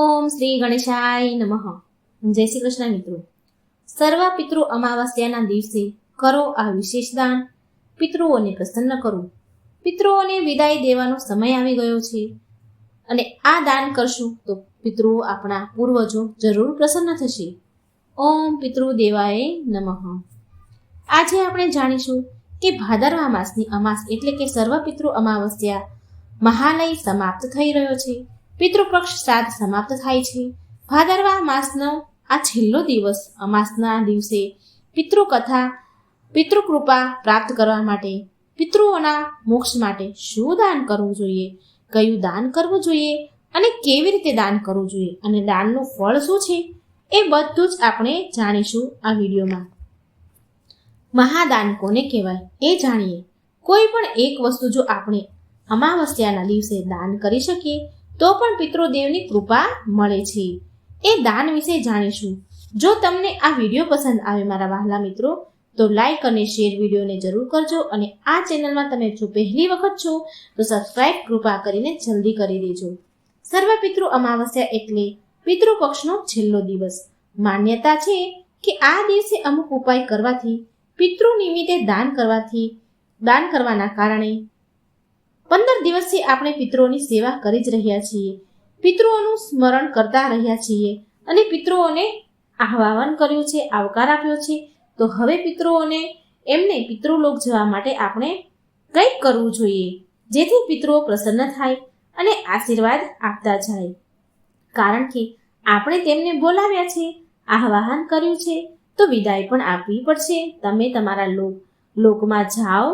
ઓમ શ્રી ગણેશાય નમઃ. જય શ્રી કૃષ્ણ મિત્રો. સર્વ પિતૃ અમાવસ્યાના દિવસે કરો આ વિશેષ દાન. પિતૃઓને પ્રસન્ન કરો. પિતૃઓને વિદાય દેવાનો સમય આવી ગયો છે. અને આ દાન કરશું તો પિતૃઓ આપણા પૂર્વજો જરૂર પ્રસન્ન થશે. ઓમ પિતૃ દેવાય નમઃ. આજે આપણે જાણીશું કે ભાદરવા માસની અમાસ એટલે કે સર્વ પિતૃ અમાવસ્યા મહાલય સમાપ્ત થઈ રહ્યો છે. પિતૃપક્ષ સાત સમાપ્ત થાય છે. ભાદરવા માસનો આ છેલ્લો દિવસ અમાસના દિવસે પિતૃકથા, પિતૃકૃપા પ્રાપ્ત કરવા માટે પિતૃઓના મોક્ષ માટે શું દાન કરવું જોઈએ? કયું દાન કરવું જોઈએ? અને કેવી રીતે દાન કરવું જોઈએ? અને દાનનું ફળ શું છે? એ બધું જ આપણે જાણીશું આ વિડીયોમાં. મહાદાન કોને કહેવાય? એ જાણીએ. કોઈ પણ એક વસ્તુ જો આપણે અમાવસ્યાના દિવસે દાન કરી શકીએ તો પણ પિતૃદેવની કૃપા મળે છે. એ દાન વિશે જાણીશું. જો તમને આ વીડિયો પસંદ આવે મારા વહાલા મિત્રો, તો લાઈક અને શેર વિડીયોને જરૂર કરજો અને આ ચેનલમાં તમે જો પહેલી વખત છો, તો સબસ્ક્રાઇબ કૃપા કરીને જલ્દી કરી દેજો. સર્વ પિતૃ અમાવસ્યા એટલે પિતૃ પક્ષનો છેલ્લો દિવસ. માન્યતા છે કે આ દિવસે અમુક ઉપાય કરવાથી, પિતૃ નિમિત્તે દાન કરવાથી, દાન કરવાના કારણે પંદર દિવસથી આપણે પિતૃઓની સેવા કરી જ રહ્યા છીએ. પિતૃઓનું સ્મરણ કરતા રહ્યા છીએ અને પિતૃઓને આહ્વાન કર્યું છે, આવકાર આપ્યો છે. તો હવે પિતૃઓને એમને પિતૃલોક જવા માટે આપણે કંઈક કરવું જોઈએ, જેથી પિતૃઓ પ્રસન્ન થાય અને આશીર્વાદ આપતા જાય. કારણ કે આપણે તેમને બોલાવ્યા છે, આહ્વાન કર્યું છે, તો વિદાય પણ આપવી પડશે. તમે તમારા લોક લોકમાં જાઓ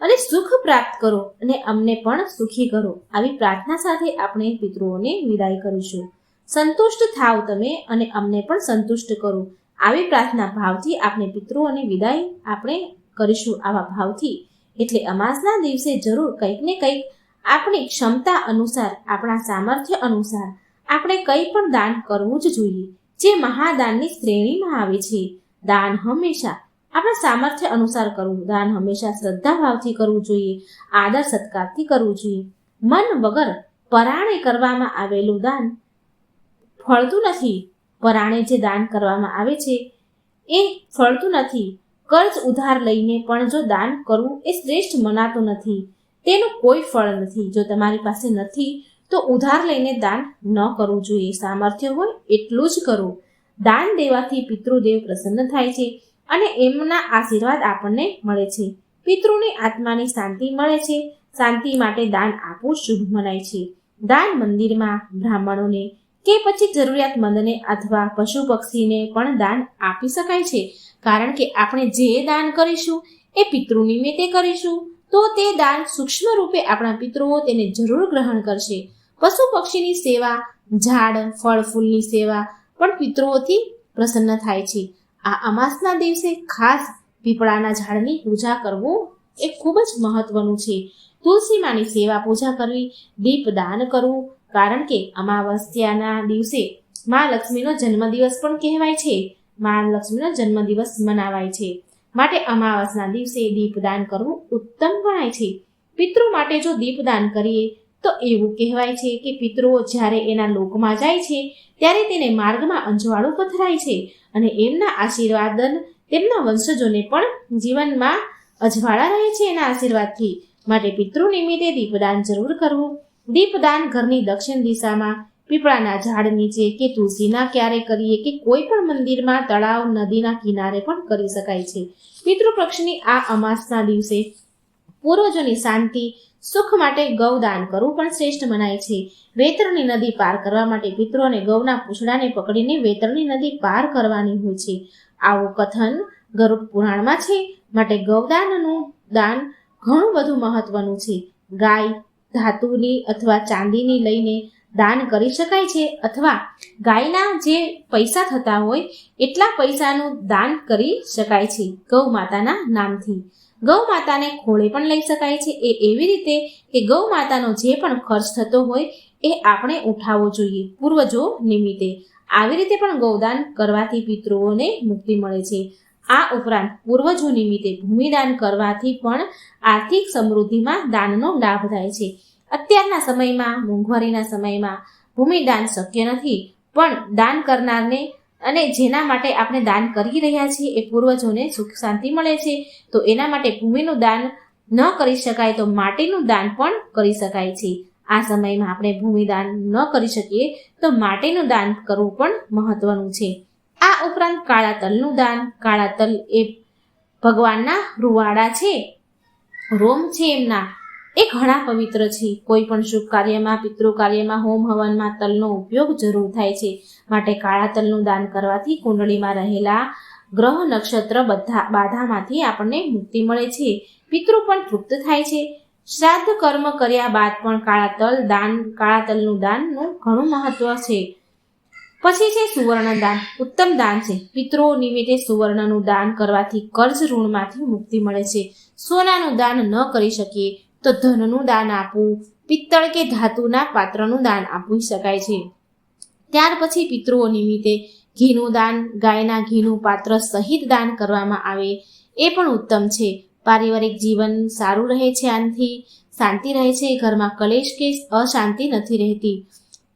અને સુખ પ્રાપ્ત કરો અને અમને પણ સુખી કરો. આવી પ્રાર્થના સાથે આપણે પિતૃઓને વિદાય કરીશું. સંતુષ્ટ થાવ તમે અને અમને પણ સંતુષ્ટ કરો. આવી પ્રાર્થના ભાવથી આપણે પિતૃઓને વિદાય આપણે કરીશું. આવા ભાવથી એટલે અમાસના દિવસે જરૂર કંઈક ને કંઈક આપણી ક્ષમતા અનુસાર, આપણા સામર્થ્ય અનુસાર આપણે કંઈ પણ દાન કરવું જ જોઈએ. જે મહાદાનની શ્રેણીમાં આવે છે. દાન હંમેશા આપણા સામર્થ્ય અનુસાર કરવું. દાન હંમેશા શ્રદ્ધા ભાવથી કરવું જોઈએ, આદર સત્કારથી કરવું જોઈએ. મન વગર પરાણે કરવામાં આવેલું દાન ફળતું નથી. પરાણે જે દાન કરવામાં આવે છે, એ ફળતું નથી. કર્જ ઉધાર લઈને પણ જો દાન કરવું એ શ્રેષ્ઠ મનાતું નથી. તેનું કોઈ ફળ નથી. જો તમારી પાસે નથી, તો ઉધાર લઈને દાન ન કરવું જોઈએ. સામર્થ્ય હોય એટલું જ કરવું દાન દેવાથી પિતૃદેવ પ્રસન્ન થાય છે. અને એમના આશીર્વાદ આપણને મળે છે. પિતૃની આત્માની શાંતિ મળે છે. શાંતિ માટે દાન આપવું શુભ મનાય છે. દાન મંદિરમાં બ્રાહ્મણોને કે પછી જરૂરિયાતમંદને અથવા પશુ પક્ષીને પણ દાન આપી શકાય છે. કારણ કે આપણે જે દાન કરીશું, એ પિતૃ નિમિત્તે કરીશું. તો તે દાન સૂક્ષ્મ રૂપે આપણા પિતૃઓ તેને જરૂર ગ્રહણ કરશે. પશુ પક્ષીની સેવા, ઝાડ, ફળ, ફૂલની સેવા પણ પિતૃઓથી પ્રસન્ન થાય છે. આ અમાસના દિવસે ખાસ પીપળાના ઝાડની પૂજા કરવું એ ખૂબ જ મહત્વનું છે. તુલસી માની સેવા પૂજા કરવી, દીપ દાન કરવું, કારણ કે અમાવસ્યાના દિવસે મા લક્ષ્મીનો જન્મદિવસ પણ કહેવાય છે. મા લક્ષ્મીનો જન્મદિવસ મનાવાય છે. માટે અમાવસના દિવસે દીપદાન કરવું ઉત્તમ ગણાય છે. પિતૃ માટે જો દીપદાન કરીએ તો એવું કહેવાય છે કે પિતૃઓ જ્યારે એના લોકમાં જાય છે, ત્યારે તેને માર્ગમાં અંજવાળું પથરાય છે અને એમના આશીર્વાદન તેમના વંશજોને પણ જીવનમાં અજવાળા રહે છે એના આશીર્વાદથી. માટે પિતૃ નિમિત્તે દીપદાન જરૂર કરવું. દીપદાન ઘરની દક્ષિણ દિશામાં, પીપળાના ઝાડ નીચે કે તુલસીના ક્યારે કરીએ કે કોઈ પણ મંદિરમાં, તળાવ, નદીના કિનારે પણ કરી શકાય છે. પિતૃપક્ષની આ અમાસના દિવસે પૂર્વજોની શાંતિ, સુખ માટે ગૌદાન કરવું પણ શ્રેષ્ઠ મનાય છે. વેતરની નદી પાર કરવા માટે પિત્રોને ગૌના પૂછડાને પકડીને વેતરની નદી પાર કરવાની હોય છે. આવું કથન ગરુડ પુરાણમાં છે. માટે ગૌદાનનું દાન ઘણું બધું મહત્વનું છે. ગાય, ધાતુની અથવા ચાંદીની લઈને દાન કરી શકાય છે અથવા ગાયના જે પૈસા થતા હોય, એટલા પૈસાનું દાન કરી શકાય છે ગૌ માતાના નામથી. ગૌ માતાને ખોળે પણ લઈ શકાય છે. એ એવી રીતે કે ગૌ માતાનો જે પણ ખર્ચ થતો હોય, એ આપણે ઉઠાવવો જોઈએ પૂર્વજો નિમિત્તે. આવી રીતે પણ ગૌદાન કરવાથી પિતૃઓને મુક્તિ મળે છે. આ ઉપરાંત પૂર્વજો નિમિત્તે ભૂમિદાન કરવાથી પણ આર્થિક સમૃદ્ધિમાં દાનનો લાભ થાય છે. અત્યારના સમયમાં, મોંઘવારીના સમયમાં ભૂમિદાન શક્ય નથી. પણ દાન કરનારને અને જેના માટે આપણે દાન કરી રહ્યા છીએ એ પૂર્વજોને સુખ શાંતિ મળે છે. તો એના માટે ભૂમિનું દાન ન કરી શકાય તો માટીનું દાન પણ કરી શકાય છે. આ સમયમાં આપણે ભૂમિદાન ન કરી શકીએ તો માટીનું દાન કરવું પણ મહત્વનું છે. આ ઉપરાંત કાળા તલનું દાન. કાળા તલ એ ભગવાનના રૂવાડા છે. રોમ છે એમના. એ ઘણા પવિત્ર છે. કોઈ પણ શુભ કાર્યમાં પિતૃ કાર્યમાં હોમ હવનમાં તલનો ઉપયોગ જરૂર થાય છે. માટે કાળા તલનું દાન કરવાથી કુંડળીમાં રહેલા ગ્રહ નક્ષત્ર બધા બાધામાંથી આપણને મુક્તિ મળે છે. પિતૃ પણ તૃપ્ત થાય છે. શ્રાદ્ધ કર્મ કર્યા બાદ પણ કાળા તલ દાન, કાળા તલનું દાનનું ઘણું મહત્વ છે. પછી છે સુવર્ણ દાન. ઉત્તમ દાન છે. પિતૃઓ નિમિત્તે સુવર્ણનું દાન કરવાથી કર્જ ઋણમાંથી મુક્તિ મળે છે. સોનાનું દાન ન કરી શકીએ. તો ધનનું દાન આપવું, પિત્તળ કે ધાતુના પાત્રનું દાન આપી શકાય છે. ત્યાર પછી પિતૃઓ નિમિત્તે ઘીનું દાન, ગાયના ઘીનું પાત્ર સહિત દાન કરવામાં આવે, એ પણ ઉત્તમ છે. પારિવારિક જીવન સારું રહે છે આનાથી, શાંતિ રહે છે, ઘરમાં કલેશ કે અશાંતિ નથી રહેતી.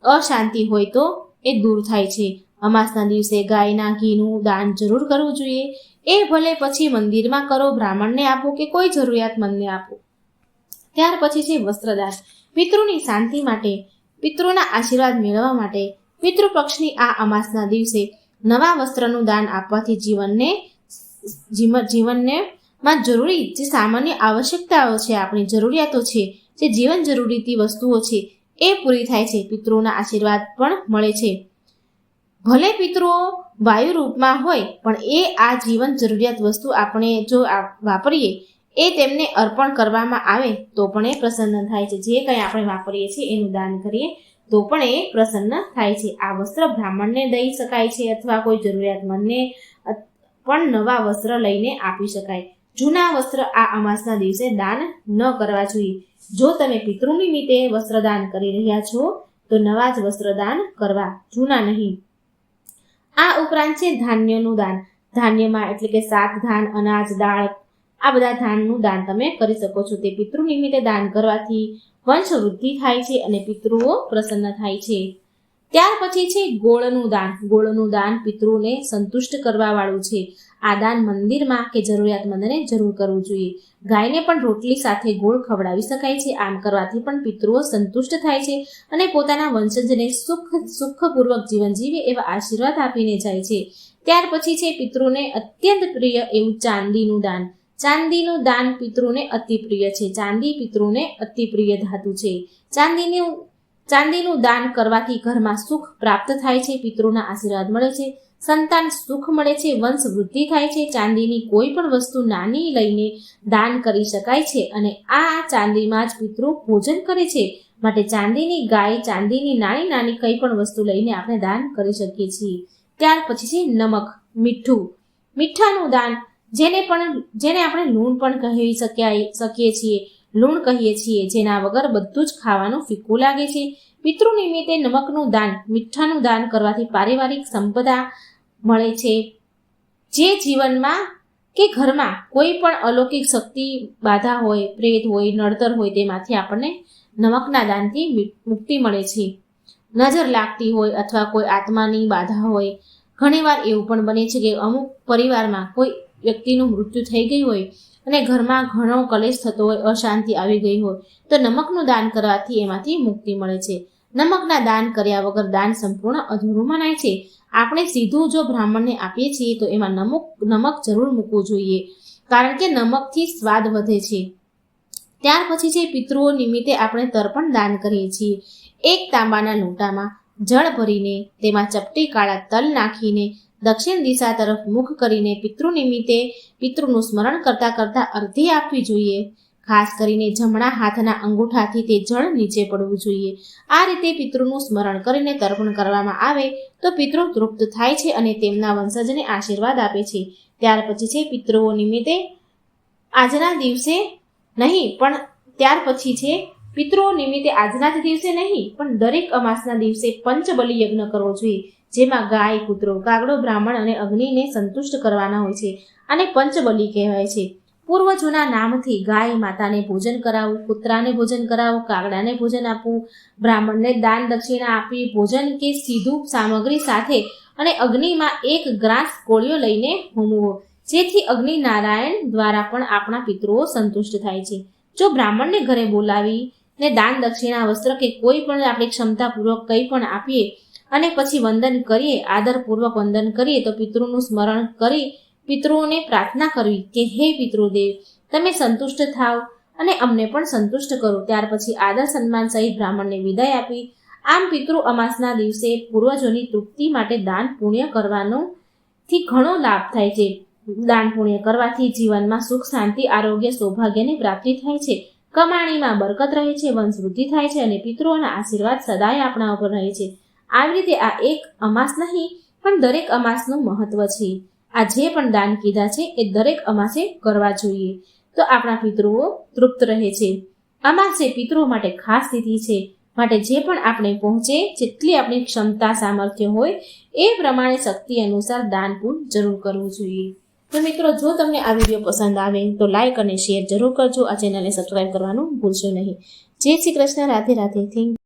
અશાંતિ હોય તો એ દૂર થાય છે. અમાસના દિવસે ગાયના ઘીનું દાન જરૂર કરવું જોઈએ. એ ભલે પછી મંદિરમાં કરો, બ્રાહ્મણને આપો કે કોઈ જરૂરિયાતમંદને આપો. ત્યાર પછી છે વસ્ત્રદાન પિતૃની શાંતિ માટે, પિતૃના આશીર્વાદ મેળવવા માટે પિતૃપક્ષની આ અમાસના દિવસે નવા વસ્ત્રનું દાન આપવાથી જીવનને જીવન જીવનને માં જરૂરી જે સામાન્ય આવશ્યકતાઓ છે, આપણી જરૂરિયાતો છે, જે જીવન જરૂરીતી વસ્તુઓ છે, એ પૂરી થાય છે. પિતૃઓના આશીર્વાદ પણ મળે છે. ભલે પિતૃઓ વાયુ રૂપમાં હોય, પણ એ આ જીવન જરૂરિયાત વસ્તુ આપણે જો વાપરીએ એ તેમને અર્પણ કરવામાં આવે તો પણ એ પ્રસન્ન થાય છે. જે કંઈ આપણે વાપરીએ છીએ એનું દાન કરીએ તો પણ એ પ્રસન્ન થાય છે. આ વસ્ત્ર બ્રાહ્મણને દઈ શકાય છે અથવા કોઈ જરૂરિયાતમંદને પણ નવા વસ્ત્ર લઈને આપી શકાય. જૂના વસ્ત્ર આ અમાસના દિવસે દાન ન કરવા જોઈએ. જો તમે પિતૃ નિમિત્તે વસ્ત્રદાન કરી રહ્યા છો, તો નવા જ વસ્ત્રદાન કરવા, જૂના નહીં. આ ઉપરાંત છે ધાન્યનું દાન. ધાન્યમાં એટલે કે સાત ધાન, અનાજ, દાળ આ બધા ધાનનું દાન તમે કરી શકો છો. તે પિતૃ નિમિત્તે દાન કરવાથી વંશ વૃદ્ધિ થાય છે અને પિતૃઓ પ્રસન્ન થાય છે. ત્યાર પછી છે ગોળનું દાન. ગોળનું દાન પિતૃને સંતુષ્ટ કરવા વાળું છે. આ દાન મંદિરમાં કે જરૂરિયાતમંદને જરૂર કરવું જોઈએ. ગાયને પણ રોટલી સાથે ગોળ ખવડાવી શકાય છે. આમ કરવાથી પણ પિતૃઓ સંતુષ્ટ થાય છે અને પોતાના વંશજને સુખ, સુખપૂર્વક જીવન જીવે એવા આશીર્વાદ આપીને જાય છે. ત્યાર પછી છે પિતૃને અત્યંત પ્રિય એવું ચાંદીનું દાન. ચાંદીનું દાન પિતૃને અતિ પ્રિય છે. ચાંદી પિતૃને અતિ પ્રિય ધાતુ છે. ચાંદીનું ચાંદીનું દાન કરવાથી ઘરમાં સુખ પ્રાપ્ત થાય છે, પિતૃના આશીર્વાદ મળે છે. સંતાન સુખ મળે છે, વંશ વૃદ્ધિ થાય છે. ચાંદીની કોઈ પણ વસ્તુ નાની લઈને દાન કરી શકાય છે અને આ ચાંદીમાં જ પિતૃ ભોજન કરે છે. માટે ચાંદીની ગાય, ચાંદીની નાની નાની કઈ પણ વસ્તુ લઈને આપણે દાન કરી શકીએ છીએ. ત્યાર પછી છે નમક, મીઠું. મીઠાનું દાન જેને પણ, જેને આપણે લૂણ પણ કહી શક્યા શકીએ છીએ. લૂણ કહીએ છીએ, જેના વગર બધું જ ખાવાનું ફીકું લાગે છે. પિતૃ નિમિત્તે નમકનું દાન, મીઠાનું દાન કરવાથી પારિવારિક સંપદા મળે છે. જે જીવનમાં કે ઘરમાં કોઈ પણ અલૌકિક શક્તિ બાધા હોય, પ્રેત હોય, નડતર હોય, તેમાંથી આપણને નમકના દાનથી મુક્તિ મળે છે. નજર લાગતી હોય અથવા કોઈ આત્માની બાધા હોય. ઘણીવાર એવું પણ બને છે કે અમુક પરિવારમાં કોઈ વ્યક્તિનું મૃત્યુ થઈ ગયું હોય અને ઘરમાં ઘણો કલેશ થતો હોય, અશાંતિ આવી ગઈ હોય, તો નમકનું દાન કરવાથી એમાંથી મુક્તિ મળે છે. નમકના દાન કર્યા વગર દાન સંપૂર્ણ અધૂરું મનાય છે. આપણે સીધું જો બ્રાહ્મણને આપીએ છીએ, તો એમાં નમક નમક જરૂર મૂકવું જોઈએ. કારણ કે નમકથી સ્વાદ વધે છે. ત્યાર પછી જે પિતૃઓ નિમિત્તે આપણે તર્પણ દાન કરીએ છીએ, એક તાંબાના લોટામાં જળ ભરીને, તેમાં ચપટી કાળા તલ નાખીને દક્ષિણ દિશા તરફ મુખ કરીને પિતૃ નિમિત્તે પિતૃનું સ્મરણ કરતા કરતા અર્ધી આપવી જોઈએ. ખાસ કરીને જમણા હાથના અંગૂઠાથી તે જળ નીચે પડવું જોઈએ. આ રીતે પિતૃનું સ્મરણ કરીને તર્પણ કરવામાં આવે તો પિતૃ તૃપ્ત થાય છે અને તેમના વંશજને આશીર્વાદ આપે છે. ત્યાર પછી છે પિતૃઓ નિમિત્તે આજના દિવસે નહીં, પણ ત્યાર પછી છે પિતૃઓ નિમિત્તે આજના જ દિવસે નહીં, પણ દરેક અમાસના દિવસે પંચબલિ યજ્ઞ કરવો જોઈએ. જેમાં ગાય, કૂતરો, કાગડો, બ્રાહ્મણ અને અગ્નિને સંતુષ્ટ કરવાના હોય છે અને પંચબલિ કહેવાય છે. પૂર્વજોના નામથી ગાય માતાને ભોજન કરાવવું કૂતરાને ભોજન કરાવવું કાગડાને ભોજન આપવું, બ્રાહ્મણને દાન દક્ષિણા આપવી, ભોજન કે સીધું સામગ્રી સાથે અને અગ્નિમાં એક ગ્રાસ કોળિયો લઈને હોમવો જેથી અગ્નિ નારાયણ દ્વારા પણ આપણા પિતૃઓ સંતુષ્ટ થાય છે. જો બ્રાહ્મણને ઘરે બોલાવી ને દાન દક્ષિણા, વસ્ત્ર કે કોઈ પણ આપણી ક્ષમતાપૂર્વક કંઈ પણ આપીએ અને પછી વંદન કરીએ, આદરપૂર્વક વંદન કરીએ, તો પિતૃનું સ્મરણ કરી પિતૃઓને પ્રાર્થના કરવી કે, હે પિતૃદેવ, તમે સંતુષ્ટ થાવ અને અમને પણ સંતુષ્ટ કરો. ત્યાર પછી આદર સન્માન સહિત બ્રાહ્મણને વિદાય આપી. આમ પિતૃ અમાસના દિવસે પૂર્વજોની તૃપ્તિ માટે દાન પુણ્ય કરવાનો થી ઘણો લાભ થાય છે. દાન પુણ્ય કરવાથી જીવનમાં સુખ, શાંતિ, આરોગ્ય, સૌભાગ્યની પ્રાપ્તિ થાય છે. કમાણીમાં બરકત રહે છે વંશવૃદ્ધિ થાય છે અને પિતૃઓના આશીર્વાદ સદાય આપણા ઉપર રહે છે. આવી રીતે આ એક અમાસ નહીં, પણ દરેક અમાસનું મહત્વ છે. આ જે પણ દાન કીધા છે એ દરેક અમાસે કરવા જોઈએ. તો આપણા પિતૃઓ તૃપ્ત રહે છે. અમાસ પિતૃઓ માટે ખાસ તિથિ છે. માટે જે પણ આપણે પહોંચે, જેટલી આપણી ક્ષમતા, સામર્થ્ય હોય, એ પ્રમાણે શક્તિ અનુસાર દાન પુણ્ય જરૂર કરવું જોઈએ. તો મિત્રો, જો તમને આ વીડિયો પસંદ આવે, તો લાઈક અને શેર જરૂર કરજો. આ ચેનલને સબસ્ક્રાઈબ કરવાનું ભૂલશો નહીં. જય શ્રી કૃષ્ણ. રાધે રાધે. થેન્ક